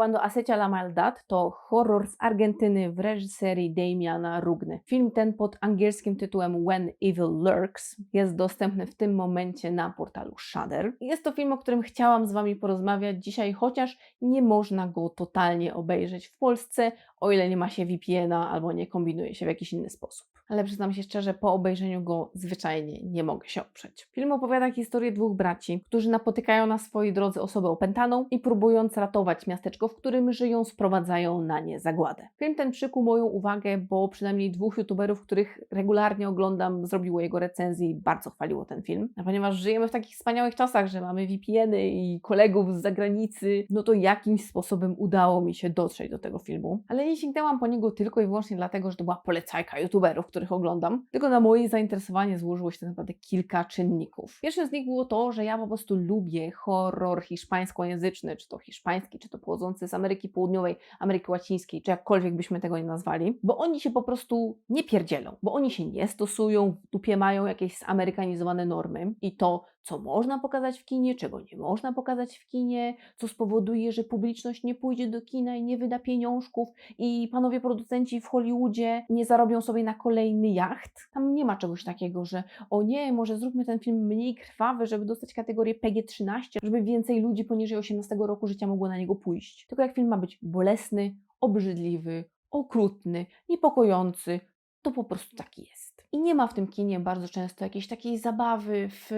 Cuando acecha la maldad to horror z Argentyny w reżyserii Damiana Rugny. Film ten pod angielskim tytułem When Evil Lurks jest dostępny w tym momencie na portalu Shudder. Jest to film, o którym chciałam z Wami porozmawiać dzisiaj, chociaż nie można go totalnie obejrzeć w Polsce, o ile nie ma się VPN-a albo nie kombinuje się w jakiś inny sposób. Ale przyznam się szczerze, po obejrzeniu go zwyczajnie nie mogę się oprzeć. Film opowiada historię dwóch braci, którzy napotykają na swojej drodze osobę opętaną i próbując ratować miasteczko, w którym żyją, sprowadzają na nie zagładę. Film ten przykuł moją uwagę, bo przynajmniej dwóch youtuberów, których regularnie oglądam, zrobiło jego recenzję i bardzo chwaliło ten film. A ponieważ żyjemy w takich wspaniałych czasach, że mamy VPN-y i kolegów z zagranicy, no to jakimś sposobem udało mi się dotrzeć do tego filmu. Ale nie sięgnęłam po niego tylko i wyłącznie dlatego, że to była polecajka youtuberów, których oglądam, tylko na moje zainteresowanie złożyło się tak naprawdę kilka czynników. Pierwszym z nich było to, że ja po prostu lubię horror hiszpańskojęzyczny, czy to hiszpański, czy to pochodzący z Ameryki Południowej, Ameryki Łacińskiej, czy jakkolwiek byśmy tego nie nazwali, bo oni się po prostu nie pierdzielą, bo oni się nie stosują, w dupie mają jakieś zamerykanizowane normy i to, co można pokazać w kinie, czego nie można pokazać w kinie, co spowoduje, że publiczność nie pójdzie do kina i nie wyda pieniążków i panowie producenci w Hollywoodzie nie zarobią sobie na kolejny jacht. Tam nie ma czegoś takiego, że o nie, może zróbmy ten film mniej krwawy, żeby dostać kategorię PG-13, żeby więcej ludzi poniżej 18 roku życia mogło na niego pójść. Tylko jak film ma być bolesny, obrzydliwy, okrutny, niepokojący, to po prostu taki jest. I nie ma w tym kinie bardzo często jakiejś takiej zabawy w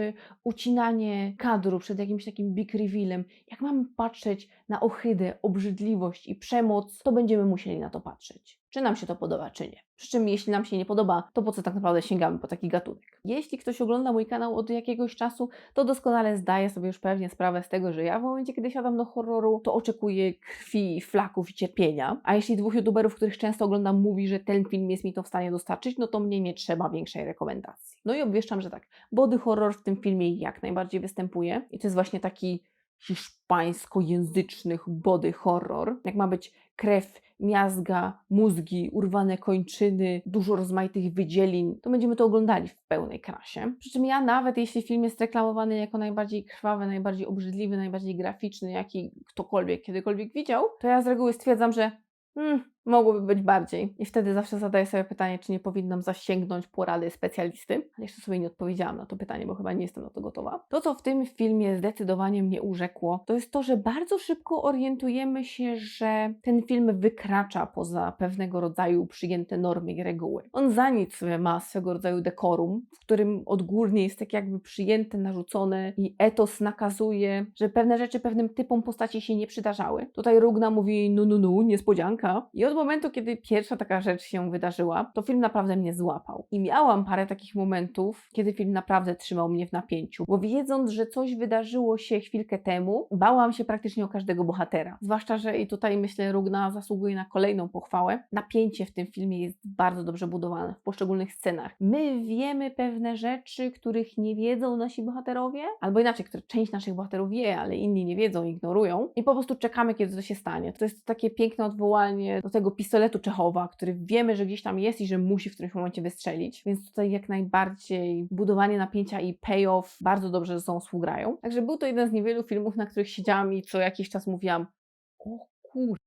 ucinanie kadru przed jakimś takim big revealem. Jak mamy patrzeć na ohydę, obrzydliwość i przemoc, to będziemy musieli na to patrzeć. Czy nam się to podoba, czy nie. Przy czym jeśli nam się nie podoba, to po co tak naprawdę sięgamy po taki gatunek? Jeśli ktoś ogląda mój kanał od jakiegoś czasu, to doskonale zdaje sobie już pewnie sprawę z tego, że ja w momencie, kiedy siadam do horroru, to oczekuję krwi, flaków i cierpienia. A jeśli dwóch youtuberów, których często oglądam, mówi, że ten film jest mi to w stanie dostarczyć, no to mnie nie trzeba większej rekomendacji. No i obwieszczam, że tak, body horror w tym filmie jak najbardziej występuje i to jest właśnie taki hiszpańskojęzycznych body horror. Jak ma być krew, miazga, mózgi, urwane kończyny, dużo rozmaitych wydzielin, to będziemy to oglądali w pełnej krasie. Przy czym ja nawet jeśli film jest reklamowany jako najbardziej krwawy, najbardziej obrzydliwy, najbardziej graficzny, jaki ktokolwiek kiedykolwiek widział, to ja z reguły stwierdzam, że hmm, mogłoby być bardziej. I wtedy zawsze zadaję sobie pytanie, czy nie powinnam zasięgnąć porady specjalisty. Ale jeszcze sobie nie odpowiedziałam na to pytanie, bo chyba nie jestem na to gotowa. To, co w tym filmie zdecydowanie mnie urzekło, to jest to, że bardzo szybko orientujemy się, że ten film wykracza poza pewnego rodzaju przyjęte normy i reguły. On za nic ma swego rodzaju dekorum, w którym odgórnie jest tak jakby przyjęte, narzucone i etos nakazuje, że pewne rzeczy pewnym typom postaci się nie przydarzały. Tutaj Rugna mówi, no, no, no, niespodzianka. I od momentu, kiedy pierwsza taka rzecz się wydarzyła, to film naprawdę mnie złapał. I miałam parę takich momentów, kiedy film naprawdę trzymał mnie w napięciu, bo wiedząc, że coś wydarzyło się chwilkę temu, bałam się praktycznie o każdego bohatera. Zwłaszcza, że i tutaj myślę, Rugna zasługuje na kolejną pochwałę. Napięcie w tym filmie jest bardzo dobrze budowane w poszczególnych scenach. My wiemy pewne rzeczy, których nie wiedzą nasi bohaterowie, albo inaczej, które część naszych bohaterów wie, ale inni nie wiedzą, ignorują i po prostu czekamy, kiedy to się stanie. To jest takie piękne odwołanie do tego pistoletu Czechowa, który wiemy, że gdzieś tam jest i że musi w którymś momencie wystrzelić. Więc tutaj jak najbardziej budowanie napięcia i payoff bardzo dobrze ze sobą współgrają. Także był to jeden z niewielu filmów, na których siedziałam i co jakiś czas mówiłam, o kur...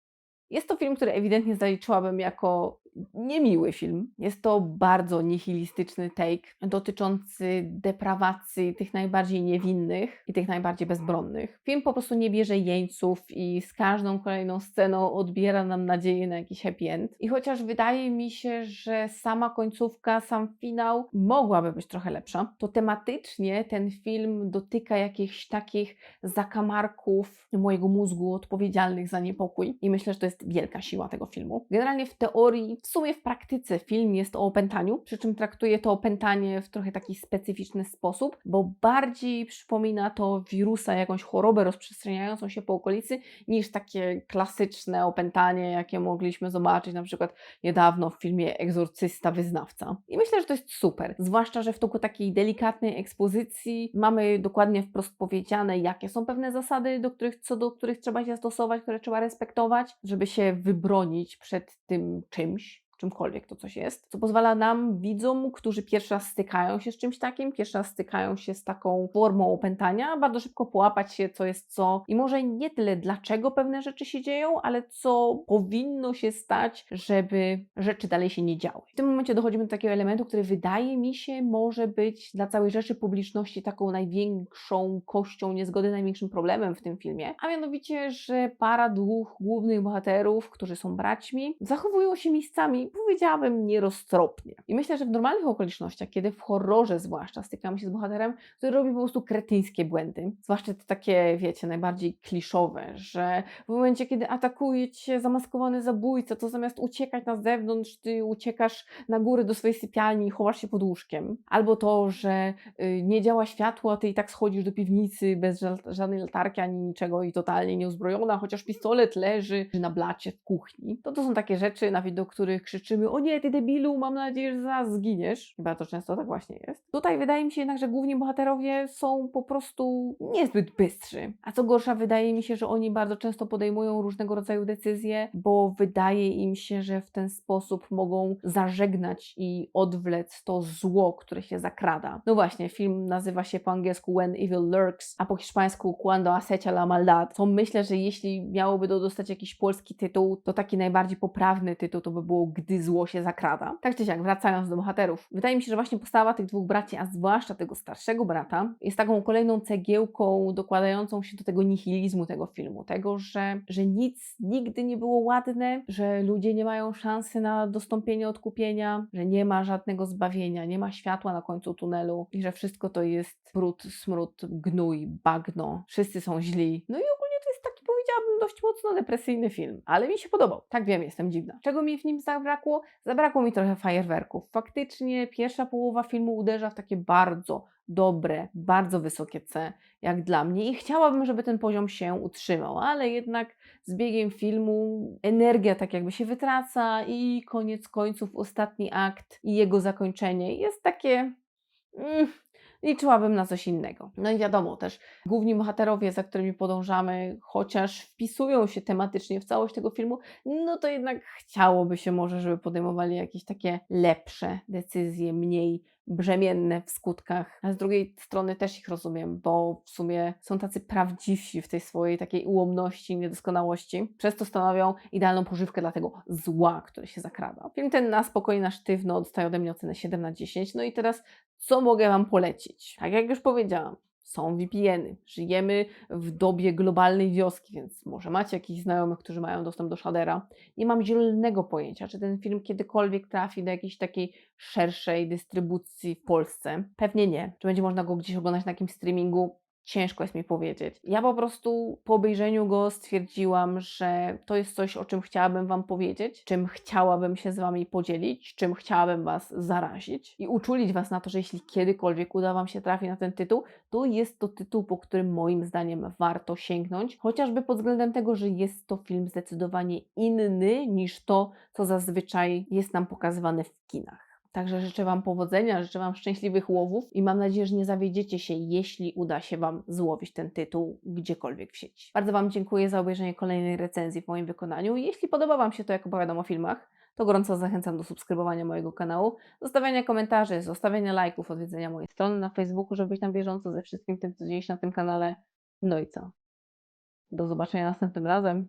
Jest to film, który ewidentnie zaliczyłabym jako niemiły film. Jest to bardzo nihilistyczny take dotyczący deprawacji tych najbardziej niewinnych i tych najbardziej bezbronnych. Film po prostu nie bierze jeńców i z każdą kolejną sceną odbiera nam nadzieję na jakiś happy end. I chociaż wydaje mi się, że sama końcówka, sam finał mogłaby być trochę lepsza, to tematycznie ten film dotyka jakichś takich zakamarków mojego mózgu odpowiedzialnych za niepokój i myślę, że to jest wielka siła tego filmu. Generalnie w teorii w sumie w praktyce film jest o opętaniu, przy czym traktuje to opętanie w trochę taki specyficzny sposób, bo bardziej przypomina to wirusa, jakąś chorobę rozprzestrzeniającą się po okolicy, niż takie klasyczne opętanie, jakie mogliśmy zobaczyć na przykład niedawno w filmie Egzorcysta Wyznawca. I myślę, że to jest super, zwłaszcza, że w toku takiej delikatnej ekspozycji mamy dokładnie wprost powiedziane, jakie są pewne zasady, do których, co do których trzeba się stosować, które trzeba respektować, żeby się wybronić przed tym czymś czymkolwiek to coś jest, co pozwala nam, widzom, którzy pierwszy raz stykają się z czymś takim, pierwszy raz stykają się z taką formą opętania, bardzo szybko połapać się, co jest co i może nie tyle dlaczego pewne rzeczy się dzieją, ale co powinno się stać, żeby rzeczy dalej się nie działy. W tym momencie dochodzimy do takiego elementu, który wydaje mi się może być dla całej rzeszy publiczności taką największą kością niezgody, największym problemem w tym filmie, a mianowicie, że para dwóch głównych bohaterów, którzy są braćmi, zachowują się miejscami, powiedziałabym, nieroztropnie. I myślę, że w normalnych okolicznościach, kiedy w horrorze zwłaszcza stykamy się z bohaterem, który robi po prostu kretyńskie błędy, zwłaszcza te takie, wiecie, najbardziej kliszowe, że w momencie, kiedy atakuje cię zamaskowany zabójca, to zamiast uciekać na zewnątrz, ty uciekasz na górę do swojej sypialni i chowasz się pod łóżkiem. Albo to, że y, nie działa światło, a ty i tak schodzisz do piwnicy bez ża- żadnej latarki ani niczego i totalnie nieuzbrojona, chociaż pistolet leży na blacie w kuchni. To to są takie rzeczy, na widok których krzyczymy o nie, ty debilu, mam nadzieję, że zaraz zginiesz. I bardzo często tak właśnie jest. Tutaj wydaje mi się jednak, że główni bohaterowie są po prostu niezbyt bystrzy. A co gorsza, wydaje mi się, że oni bardzo często podejmują różnego rodzaju decyzje, bo wydaje im się, że w ten sposób mogą zażegnać i odwlec to zło, które się zakrada. No właśnie, film nazywa się po angielsku When Evil Lurks, a po hiszpańsku Cuando acecha la maldad, co myślę, że jeśli miałoby to dostać jakiś polski tytuł, to taki najbardziej poprawny tytuł to by było Gdy zło się zakrada. Tak czy siak, wracając do bohaterów. Wydaje mi się, że właśnie postawa tych dwóch braci, a zwłaszcza tego starszego brata, jest taką kolejną cegiełką dokładającą się do tego nihilizmu tego filmu, tego, że, że nic nigdy nie było ładne, że ludzie nie mają szansy na dostąpienie odkupienia, że nie ma żadnego zbawienia, nie ma światła na końcu tunelu i że wszystko to jest brud, smród, gnój, bagno, wszyscy są źli. No i ogólnie powiedziałabym, dość mocno depresyjny film, ale mi się podobał. Tak wiem, jestem dziwna. Czego mi w nim zabrakło? Zabrakło mi trochę fajerwerków. Faktycznie pierwsza połowa filmu uderza w takie bardzo dobre, bardzo wysokie C, jak dla mnie i chciałabym, żeby ten poziom się utrzymał, ale jednak z biegiem filmu energia tak jakby się wytraca i koniec końców ostatni akt i jego zakończenie jest takie... Mm, liczyłabym na coś innego. No i wiadomo też, główni bohaterowie, za którymi podążamy, chociaż wpisują się tematycznie w całość tego filmu, no to jednak chciałoby się może, żeby podejmowali jakieś takie lepsze decyzje, mniej brzemienne w skutkach. A z drugiej strony też ich rozumiem, bo w sumie są tacy prawdziwsi w tej swojej takiej ułomności niedoskonałości. Przez to stanowią idealną pożywkę dla tego zła, które się zakrada. Film ten na spokojnie, na sztywno dostaje ode mnie ocenę 7 na 10. No i teraz co mogę Wam polecić? Tak jak już powiedziałam, są VPN-y. Żyjemy w dobie globalnej wioski, więc może macie jakichś znajomych, którzy mają dostęp do shadera. Nie mam zielonego pojęcia, czy ten film kiedykolwiek trafi do jakiejś takiej szerszej dystrybucji w Polsce. Pewnie nie. Czy będzie można go gdzieś oglądać na jakimś streamingu? Ciężko jest mi powiedzieć. Ja po prostu po obejrzeniu go stwierdziłam, że to jest coś, o czym chciałabym Wam powiedzieć, czym chciałabym się z Wami podzielić, czym chciałabym Was zarazić i uczulić Was na to, że jeśli kiedykolwiek uda Wam się trafić na ten tytuł, to jest to tytuł, po którym moim zdaniem warto sięgnąć, chociażby pod względem tego, że jest to film zdecydowanie inny niż to, co zazwyczaj jest nam pokazywane w kinach. Także życzę Wam powodzenia, życzę Wam szczęśliwych łowów i mam nadzieję, że nie zawiedziecie się, jeśli uda się Wam złowić ten tytuł gdziekolwiek w sieci. Bardzo Wam dziękuję za obejrzenie kolejnej recenzji w moim wykonaniu. Jeśli podoba Wam się to, jak opowiadam o filmach, to gorąco zachęcam do subskrybowania mojego kanału, zostawiania komentarzy, zostawiania lajków, odwiedzenia mojej strony na Facebooku, żeby być na bieżąco ze wszystkim tym, co dzieje się na tym kanale. No i co? Do zobaczenia następnym razem.